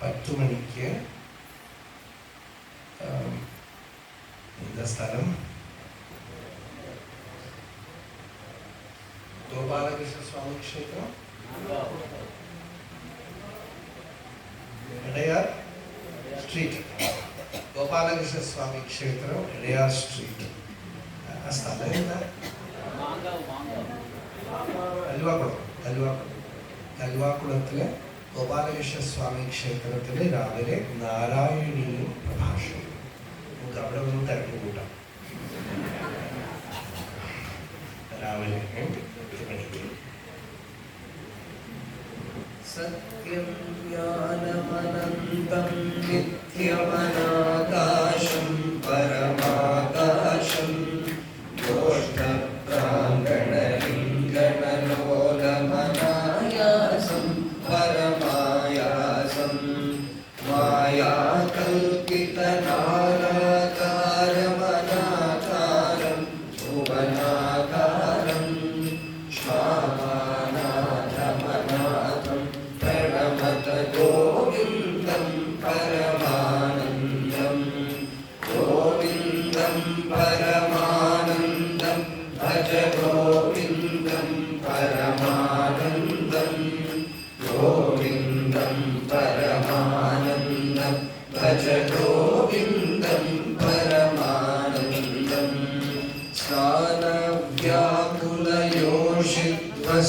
പത്ത് മണിക്ക് ആം, എന്താ സ്ഥലം ഗോപാലകൃഷ്ണ സ്വാമി ക്ഷേത്രം എടയാർ സ്ട്രീറ്റ് ഗോപാലകൃഷ്ണ സ്വാമി ക്ഷേത്രം എടയാർ സ്ട്രീറ്റ് ആ സ്ഥലം എന്താ കല്ലുവാക്കുളം കല്ലുവാക്കുളം കല്ലുവാക്കുളത്തിലെ ഗോപാലകൃഷ്ണ സ്വാമി ക്ഷേത്രത്തിൽ രാവിലെ നാരായണീയം പ്രഭാഷണം. നമുക്ക് അവിടെ ഒന്ന് തിരക്ക് കൂട്ടാം. രാവിലെ എട്ട് സത്യം ജ്ഞാനമനന്തം നിത്യമനാകാശം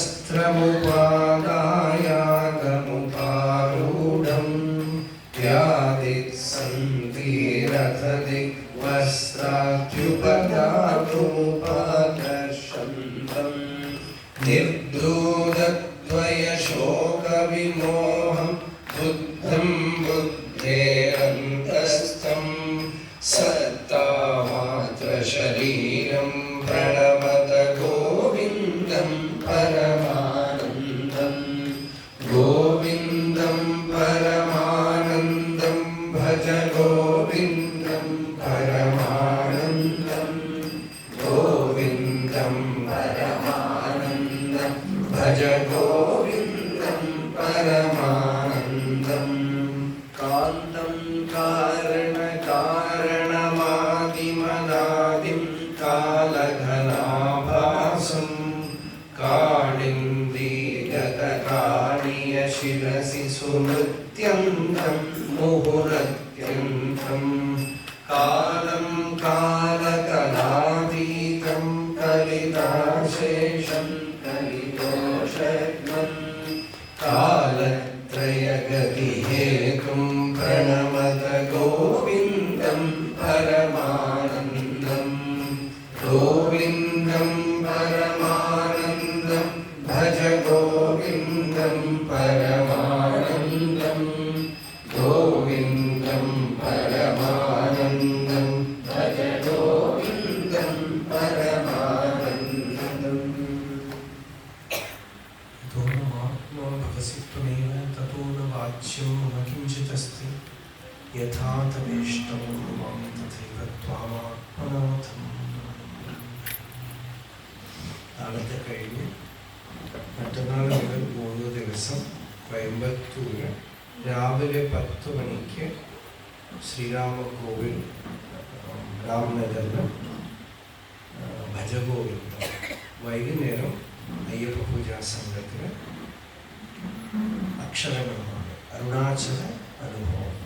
स्त्रमुपाकायाकमुपारूढम् व्याधि सन्धिरथ दिग् वस्त्राध्युपदातुपाकर्षन्तं निर्द्रोदद्वयशोकविमोहं बुद्धं परमानन्दं भज गोविन्दं परमानन्दं कान्तं कारणकारणमादिमदादिं कालघनाभासं काणिं दीगतकाणीयशिरसि सुमृत्यन्तं मुहुरत्यन्तं का വാച്യം കിഞ്ചിതസ്തി യഥാതവേഷ്ടം നാളത്തെ കഴിഞ്ഞ് മറ്റന്നാൾ മുതൽ മൂന്ന് ദിവസം കോയമ്പത്തൂർ രാവിലെ പത്ത് മണിക്ക് ശ്രീരാമകോവിൽ രാംനഗറിൽ ഭജഗോവിന്ദം. വൈകുന്നേരം അയ്യപ്പ പൂജാ സംഘത്തിന് അക്ഷരങ്ങളാണ് அருணாச்சல அனுபவம்.